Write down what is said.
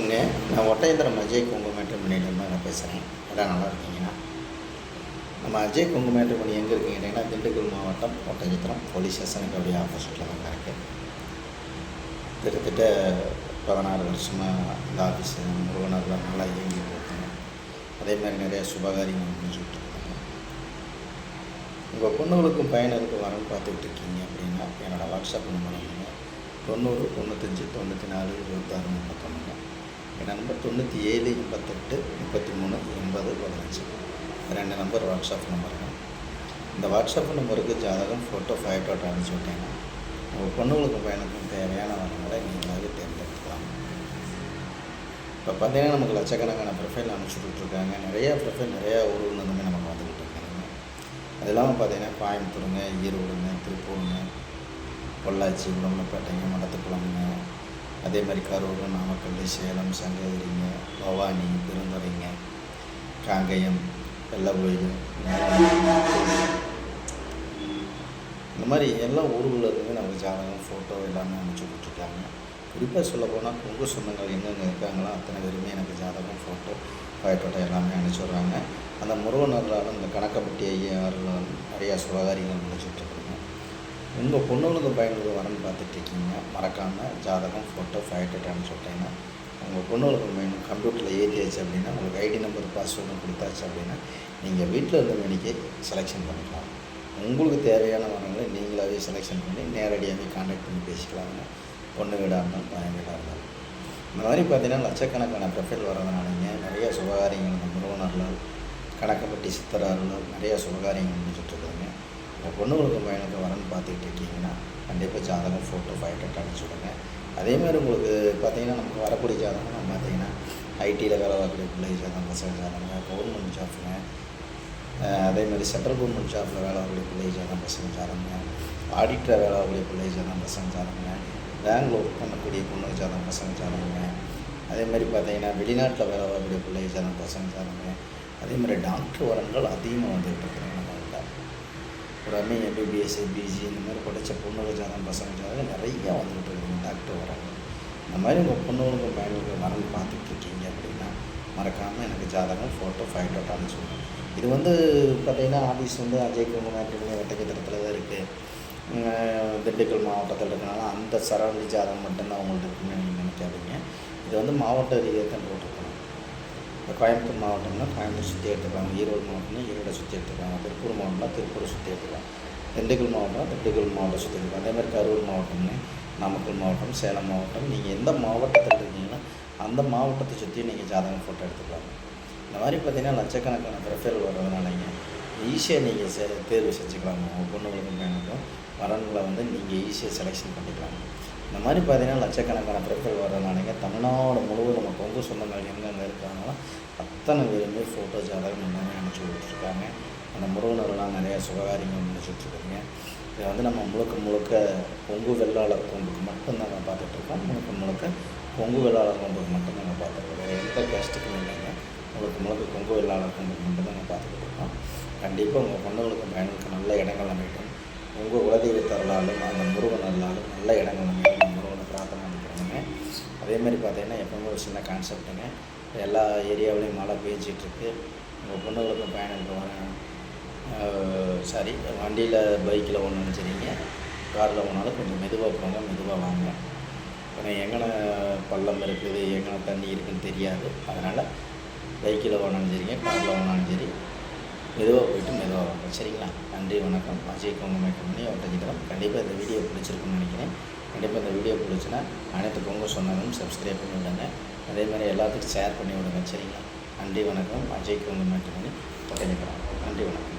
நான் ஒட்டயந்திரம் அஜய் குங்குமேட்டு பண்ணிட்டு நான் பேசுகிறேன் எல்லாம் நல்லா இருக்கீங்கன்னா. நம்ம அஜய் குங்குமேட்டு பண்ணி எங்கே இருக்கீங்கன்னா திண்டுக்கல் மாவட்டம் ஒட்டஞ்சத்திரம் போலீஸ் ஸ்டேஷனுக்கு அப்படியே ஆப்போசிட்டில் தான் இருக்குது கிட்டத்தட்ட பதினாறு வருஷமாக இந்த ஆஃபீஸ் முருகனரில் நல்லா இயங்கி இருக்காங்க அதே மாதிரி நிறைய சுபகாரியங்கள் முடிஞ்சுக்கிட்டு இருக்காங்க. உங்கள் பொண்ணுகளுக்கும் பையனுக்கும் வரன்னு பார்த்துக்கிட்டு இருக்கீங்க அப்படின்னா என்னோடய வாட்ஸ்அப் நம்பர் வந்து தொண்ணூறு தொண்ணூத்தஞ்சு தொண்ணூற்றி நாலு இருபத்தாறு முப்பத்தொன்று என் நம்பர் தொண்ணூற்றி ஏழு எண்பத்தெட்டு முப்பத்தி மூணு எண்பது பதினஞ்சு. ரெண்டு நம்பர் வாட்ஸ்அப் நம்பருங்க இந்த வாட்ஸ்அப் நம்பருக்கு ஜாதகம் ஃபோட்டோ ஃபைட்டோ அனுப்பிச்சி விட்டீங்கன்னா உங்கள் பொண்ணுங்களுக்கும் பையனுக்கும் தேவையான வரங்களை நீங்களாகவே தேர்ந்தெடுத்துக்கலாம் இப்போ பார்த்தீங்கன்னா நமக்கு லட்சக்கணக்கான ப்ரொஃபைல் அனுப்பிச்சி இருக்காங்க நிறையா ப்ரொஃபைல் நிறையா ஊர்லேருந்துமே நமக்கு வந்துக்கிட்டு இருக்காங்க. அது இல்லாமல் பார்த்தீங்கன்னா கோயம்புத்தூருங்க ஈரோடுங்க திருப்பூருங்க பொள்ளாச்சி உடம்புப்பேட்டைங்க மடத்துக்குளம்ங்க அதே மாதிரி கரூர் நாமக்கல் சேலம் சங்ககிரிங்க பவானி பெருந்துறைங்க காங்கயம் வெள்ளக்கோயில் இந்த மாதிரி எல்லா ஊர்களிலிருந்து நமக்கு ஜாதகம் ஃபோட்டோ எல்லாமே அனுப்பிச்சி கொடுத்துருக்காங்க. குறிப்பாக சொல்லப்போனால் போனால் சொந்தங்கள் எங்கெங்கே இருக்காங்களோ அத்தனை பேருமே எனக்கு ஜாதகம் ஃபோட்டோ பயப்பட்ட எல்லாமே அனுப்பிச்சி விட்றாங்க. அந்த முருகனர்களாலும் இந்த கணக்கப்பட்டி ஐயாரில் நிறையா சுகாதாரிகள் முடிச்சுட்ருக்குங்க உங்கள் பொண்ணுங்களுக்கு பையனுக்கு வரன்னு பார்த்துட்டு இருக்கீங்க மறக்காமல் ஜாதகம் ஃபோட்டோ ஃபைட்டட் அனுப்பிச்சி விட்டீங்கன்னா உங்கள் பொண்ணுங்களுக்கு மெயின் கம்ப்யூட்டரில் ஏற்றியாச்சு அப்படின்னா உங்களுக்கு ஐடி நம்பர் பாஸ்வேர்டு கொடுத்தாச்சு அப்படின்னா நீங்கள் வீட்டில் இருந்த மணிக்கே செலெக்ஷன் பண்ணிக்கலாம். உங்களுக்கு தேவையான வரங்களை நீங்களாகவே செலெக்ஷன் பண்ணி நேரடியாகவே காண்டாக்ட் பண்ணி பேசிக்கலாங்க. பொண்ணு வீடாக இருந்தாலும் பையன் வீடாக இருந்தாலும். இந்த மாதிரி பார்த்தீங்கன்னா லட்சக்கணக்கான ப்ரொஃபைல் வரதுனாலங்க நிறைய சுபகாரியங்கள் இந்த முருகனரில் கணக்கப்பட்டி சித்தராரில் நிறைய சுபகாரியங்கள் முடிச்சுட்ருக்குதுங்க உங்கள் பொண்ணுங்களுக்கு பையனுக்கு வரன்னு பார்த்துக்கிட்டு இருக்கீங்கன்னா கண்டிப்பாக ஜாதகம் ஃபோட்டோ ஃபைட்டட் அனுப்பிச்சி விடுங்க. அதே மாதிரி உங்களுக்கு பார்த்தீங்கன்னா நமக்கு வரக்கூடிய ஜாதகம் நம்ம பார்த்தீங்கன்னா ஐடியில் வேலை வரக்கூடிய பிள்ளை ஜாதகம் பசங்க ஜாதகங்க கவர்மெண்ட் ஜாப்புங்க அதே மாதிரி சென்ட்ரல் கவர்மெண்ட் ஜாப்பில் வேலை வரக்கூடிய பிள்ளை ஜாதகம் பசங்க ஜாதகங்க ஆடிட்டர் வேலை வரக்கூடிய பிள்ளை ஜாதகம் பசங்க ஜாதகங்க பேங்கில் ஒர்க் பண்ணக்கூடிய பொண்ணு ஜாதகம் பசங்க ஜாதகங்க அதே மாதிரி பார்த்தீங்கன்னா வெளிநாட்டில் வேலை வரக்கூடிய பிள்ளை ஜாதகம் பசங்க ஜாதகங்க அதே மாதிரி டாக்டர் வரங்கள் அதிகமாக வந்துகிட்டு இருக்கிறாங்க. நம்மள்கிட்ட ஒரு எம்பிபிஎஸ் பிஜி இந்த மாதிரி படித்த பொண்ணுங்க ஜாதகம் பசங்க ஜாதகம் நிறையா வந்துகிட்டு இருக்குங்க டாக்டர் வராங்க. இந்த மாதிரி உங்கள் பொண்ணுங்க பையனுக்கு வரல் பார்த்துட்டு இருக்கீங்க அப்படின்னா மறக்காமல் எனக்கு ஜாதகம் ஃபோட்டோ ஃபைட்டோ அனுப்பிச்சுடுங்க இது வந்து பார்த்திங்கன்னா ஆஃபீஸ் வந்து அஜய் குமார் வெட்டக்கத்திரத்தில் தான் இருக்குது திண்டுக்கல் மாவட்டத்தில் இருக்கனால அந்த சரௌண்டிங் ஜாதகம் மட்டும்தான் அவங்கள்ட்ட இருக்குன்னு நீங்கள் நினைக்காதீங்க. இது வந்து மாவட்ட ரீதியாக தான் போட்டிருக்கணும் கோயம்புத்தூர் மாவட்டம்னா கோயம்புத்தூர் சுற்றி எடுத்துக்கலாம். ஈரோடு மாவட்டம்னா ஈரோடை சுற்றி எடுத்துக்கலாம். திருப்பூர் மாவட்டம்னா திருப்பூரை சுற்றி எடுத்துக்கலாம். திண்டுக்கல் மாவட்டம் திண்டுக்கல் மாவட்டம் சுற்றி எடுத்துக்கலாம். அதே மாதிரி கரூர் மாவட்டம்னு நாமக்கல் மாவட்டம் சேலம் மாவட்டம் நீங்கள் எந்த மாவட்டத்தில் இருக்கீங்கன்னா அந்த மாவட்டத்தை சுற்றி நீங்கள் ஜாதகம் ஃபோட்டோ எடுத்துக்கலாம். இந்த மாதிரி பார்த்தீங்கன்னா லட்சக்கணக்கான ப்ரொஃபைல் வர்றதுனாலங்க ஈஸியாக நீங்கள் சே தேர்வு செஞ்சுக்கலாம் உங்கள் பொண்ணுங்களுக்கும் பையனுக்கும் வரன்களை வந்து நீங்கள் ஈஸியாக செலெக்ஷன் பண்ணிக்கலாம் இந்த மாதிரி பார்த்தீங்கன்னா லட்சக்கணக்கான ப்ரொஃபைல் வர்றதுனாலங்க தமிழ்நாடு முழுவதும் நம்ம கொங்கு சொந்தங்கள் எங்கெங்கே இருக்காங்களோ அத்தனை பேருமே ஃபோட்டோ ஜாதகம் எல்லாமே அனுப்பிச்சி கொடுத்துருக்காங்க. அந்த முருகனர்லாம் நிறையா சுபகாரியங்கள் முடிச்சுட்ருக்குங்க இதை வந்து நம்ம முழுக்க முழுக்க கொங்கு வெள்ளாளர் கொம்புக்கு மட்டும்தான் நம்ம பார்த்துட்ருக்கோம் முழுக்க முழுக்க கொங்கு வெள்ளாளர் கொம்புக்கு மட்டும்தான் நம்ம பார்த்துருக்கோம் வேறு எந்த கஷ்டத்துக்கும் இல்லைங்க. முழுக்க முழுக்க கொங்கு வெள்ளாளர் கொம்புக்கு மட்டும்தான் நம்ம பார்த்துக்கிட்டு இருக்கோம். கண்டிப்பாக உங்கள் பொண்ணுங்களுக்கும் பயனுக்கு நல்ல இடங்கள் அமைக்கும் உங்கள் குலதெய்வத்தரலாலும் அந்த முருகன் அருளாலும் நல்ல இடங்கள் அமைக்கும் அதே மாதிரி பார்த்தீங்கன்னா எப்பவுமே ஒரு சின்ன கான்செப்ட்டுங்க எல்லா ஏரியாவிலையும் மழை பெஞ்சிட்ருக்கு. உங்கள் பொண்ணுங்களுக்கும் பயணம் வர சாரி வண்டியில் பைக்கில் ஒன்று நினச்சிருங்க காரில் போனாலும் கொஞ்சம் மெதுவாக போங்க மெதுவாக வாங்க. ஏன்னா எங்கன பள்ளம் இருக்குது எங்கன தண்ணி இருக்குன்னு தெரியாது. அதனால் பைக்கில் போனாலும் சரிங்க காரில் போனாலும் சரி மெதுவாக போயிட்டு மெதுவாக வாங்க. சரிங்களா? நன்றி வணக்கம். அஜய் குங்குமே கம்பெனி அவர்கிட்ட கண்டிப்பாக இந்த வீடியோ பிடிச்சிருக்குன்னு நினைக்கிறேன். கண்டிப்பாக இந்த வீடியோ பிடிச்சுன்னா அனைத்து கொங்கு சொன்னாலும் சப்ஸ்கிரைப் பண்ணி விடுங்க. அதே மாதிரி எல்லாத்துக்கும் ஷேர் பண்ணி விடுங்க. சரிங்களா? நன்றி வணக்கம். அஜய் கொங்கு பண்ணி ஒட்டஞ்சிக்கிறோம் நன்றி வணக்கம்.